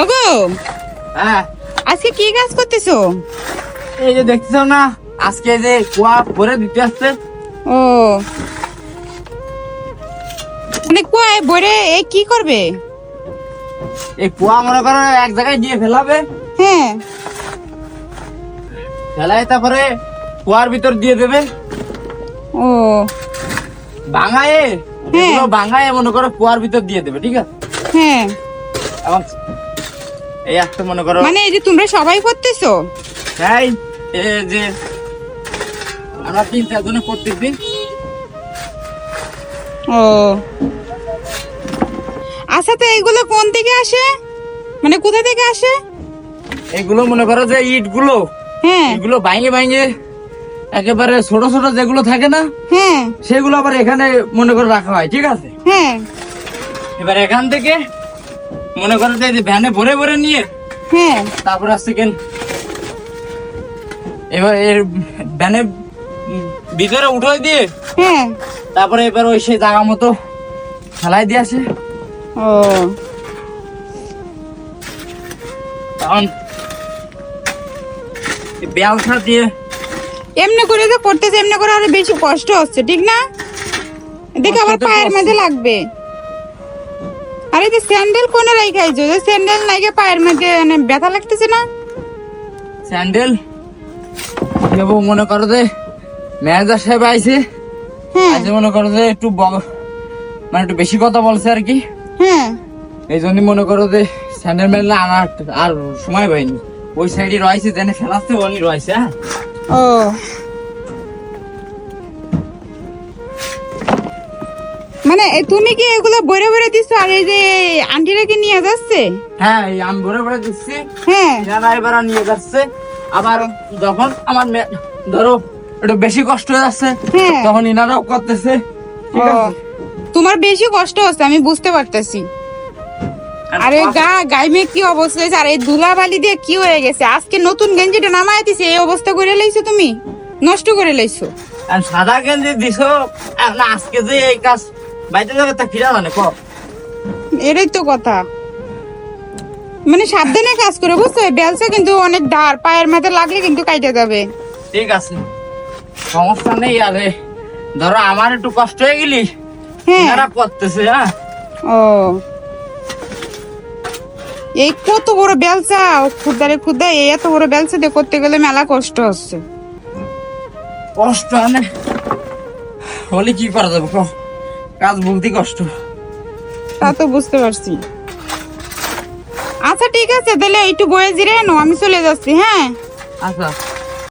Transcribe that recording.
ওগো! হ্যাঁ। আজকে কি কাজ করতেছো? এই যে দেখতেছ না আজকে যে কুয়া ভরে দিতে আসছে। ও। মানে কুয়ায় বরে এ কি করবে? এই কুয়া মনে করো এক জায়গায় দিয়ে ফেলাবে। হ্যাঁ। ফেলাই তারপরে কুয়ার ভিতর দিয়ে দেবে। ও। ভাঙায় হ্যাঁ। ভাঙায় মনে করো কুয়ার ভিতর দিয়ে দেবে ঠিক আছে? হ্যাঁ। এই একটা মনে করো। মানে এই যে তোমরা সবাই করতেছো? এই এই যে আমরা তিন চারজনে করতেছি। ও। আচ্ছা তো এইগুলো কোন থেকে আসে? মানে কোথা থেকে আসে? এগুলো মনে করো যে ইটগুলো হ্যাঁ। এগুলো ভাঙে ভাঙে একেবারে ছোট ছোট যেগুলো থাকে না হ্যাঁ। সেগুলো আবার এখানে মনে করে রাখা হয় ঠিক আছে? হ্যাঁ। এবার এখান থেকে মনে করো যে যে ভ্যানে ভরে ভরে নিয়ে। হ্যাঁ। তারপর আসছে কেন? এবার এর ভ্যানে ভিতরে উঠে দিয়ে হ্যাঁ। তারপরে এবার ওই সেই জায়গা মতো ফেলাই দিয়ে আসে। ও। তখন বেলসা দিয়ে এমনি করে তো করতেছে এমনি করে আরও বেশি কষ্ট হচ্ছে ঠিক না? দেখে আবার পায়ের। মধ্যে লাগবে। আরে যে স্যান্ডেল কোনে রাখাইছো যে স্যান্ডেল নাইকে পায়ের মধ্যে মানে ব্যথা লাগতেছে না? স্যান্ডেল? দেবো মনে করো যে ম্যানেজার সাহেব আইছে। হ্যাঁ। আইসে মনে করো যে একটু মানে একটু বেশি কথা বলছে আর কি। হ্যাঁ। এই জন্য মনে করো যে স্যান্ডেল মেলে আনার আর সময় পাইনি ওই সাইডে রয়েছে জেনে ফেলাতে ওনি রয়েছে হ্যাঁ? ও। মানে তুমি কি এগুলো বইরে বইরে দিছো? আর এই যে আন্টিরা কি নিয়ে যাচ্ছে? হ্যাঁ এই আমি ভরে ভরে দিচ্ছি। হ্যাঁ। এবার নিয়ে যাচ্ছে। আবার যখন আমার ধরো একটু বেশি কষ্ট হয়ে যাচ্ছে হ্যাঁ। তখন ইনারাও করতেছে। তোমার বেশি কষ্ট হচ্ছে আমি বুঝতে পারতেছি। আর গা গাইমে কি অবস্থা হয়েছে? আর এই ধুলাবালি দিয়ে কি হয়ে গেছে? আজকে নতুন গেঞ্জিটা নামাই দিছে এই অবস্থা করে লাইছো তুমি? নষ্ট করে লাইছো? আর সাদা গেঞ্জি দিছো আজকে যে এই কাজ বাইরে যাবে তা কিরা জানে ক এটাই তো কথা। মানে সাবধানে কাজ করে বুঝছ বেলসা কিন্তু অনেক ধার পায়ের লাগলে কিন্তু কাইটে যাবে। ঠিক আছে। সমস্যা নেই আরে ধরো আমার একটু কষ্ট হয়ে গেলি হ্যাঁ। এনারা করতেছে হ্যাঁ? ও। এই কত বড় বেলসা খুদারে খুদা এই এত বড় বেলসা দিয়ে করতে গেলে মেলা কষ্ট হচ্ছে। কষ্ট আনে হলে কি করা যাবে কাজ বলতে কষ্ট। তা তো বুঝতে পারছি। আচ্ছা ঠিক আছে তাহলে একটু বয়ে জিরে নো আমি চলে যাচ্ছি হ্যাঁ? আচ্ছা।